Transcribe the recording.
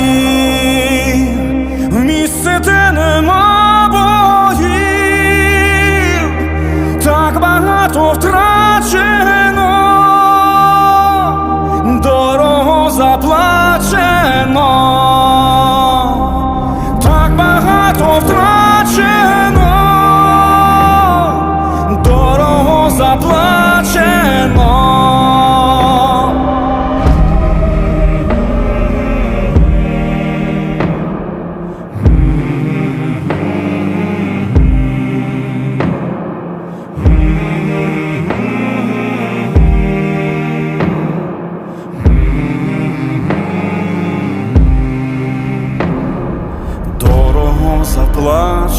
в місце, де нема боїв, так багато втрачено, дорого заплачено, заплачено.